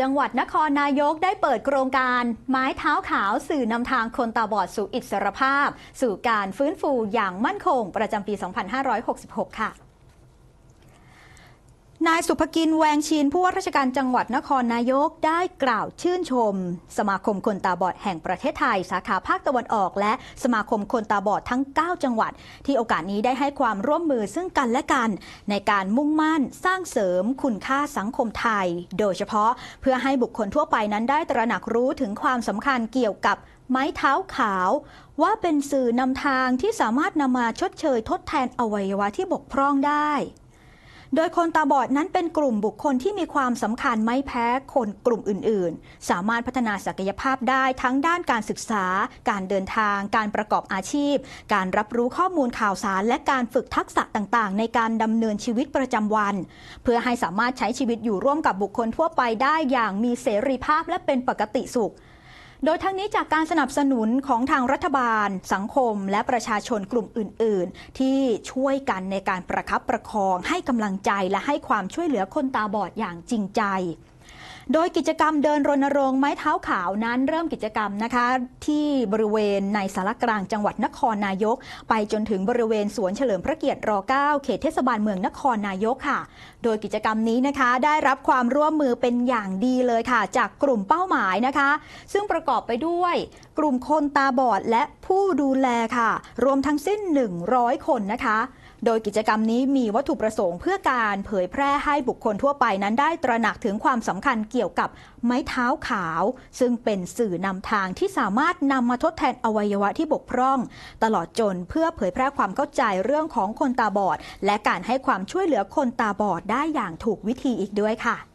จังหวัดนครนายกได้เปิดโครงการไม้เท้าขาวสื่อนำทางคนตาบอดสู่อิสรภาพ สู่การฟื้นฟูอย่างมั่นคงประจำปี 2566 ค่ะ นายสุภกินแวงชินผู้ว่าราชการจังหวัดนครนายกได้กล่าวชื่นชม สมาคมคนตาบอดแห่งประเทศไทย สาขาภาคตะวันออก และสมาคมคนตาบอดทั้ง 9 จังหวัด ที่โอกาสนี้ได้ให้ความร่วมมือซึ่งกันและกัน ในการมุ่งมั่นสร้างเสริมคุณค่าสังคมไทย โดยเฉพาะเพื่อให้บุคคลทั่วไปนั้นได้ตระหนักรู้ถึงความสำคัญเกี่ยวกับไม้เท้าขาว ว่าเป็นสื่อนำทางที่สามารถนำมาชดเชยทดแทนอวัยวะที่บกพร่องได้ โดยคนตาบอดนั้นเป็นกลุ่มบุคคลที่มีความสำคัญไม่แพ้คนกลุ่มอื่น ๆ สามารถพัฒนาศักยภาพได้ทั้งด้านการศึกษา การเดินทาง การประกอบอาชีพ การรับรู้ข้อมูลข่าวสาร และการฝึกทักษะต่าง ๆ ในการดำเนินชีวิตประจำวัน เพื่อให้สามารถใช้ชีวิตอยู่ร่วมกับบุคคลทั่วไปได้อย่างมีเสรีภาพและเป็นปกติสุข โดยทั้งนี้จากการสนับสนุนของทางรัฐบาล สังคม และประชาชนกลุ่มอื่น ๆ ที่ช่วยกันในการประคับประคองให้กำลังใจและให้ความช่วยเหลือคนตาบอดอย่างจริงใจ โดยกิจกรรมเดินรณรงค์ไม้เท้าขาวนั้นเริ่มกิจกรรมนะคะ ที่บริเวณในสารกลางจังหวัดนครนายก ไปจนถึงบริเวณสวนเฉลิมพระเกียรติร9เขตเทศบาลเมืองนครนายกค่ะ โดยกิจกรรมนี้นะคะ ได้รับความร่วมมือเป็นอย่างดีเลยค่ะ จากกลุ่มเป้าหมายนะคะ ซึ่งประกอบไปด้วยกลุ่มคนตาบอดและผู้ดูแลค่ะ รวมทั้งสิ้น 100 คนนะคะโดยกิจกรรมนี้มีวัตถุประสงค์เพื่อการเผยแพร่ให้บุคคลทั่วไปนั้นได้ตระหนักถึงความสำคัญเกี่ยวกับไม้เท้าขาว ซึ่งเป็นสื่อนำทางที่สามารถนำมาทดแทนอวัยวะที่บกพร่อง ตลอดจนเพื่อเผยแพร่ความเข้าใจเรื่องของคนตาบอด และการให้ความช่วยเหลือคนตาบอดได้อย่างถูกวิธีอีกด้วยค่ะ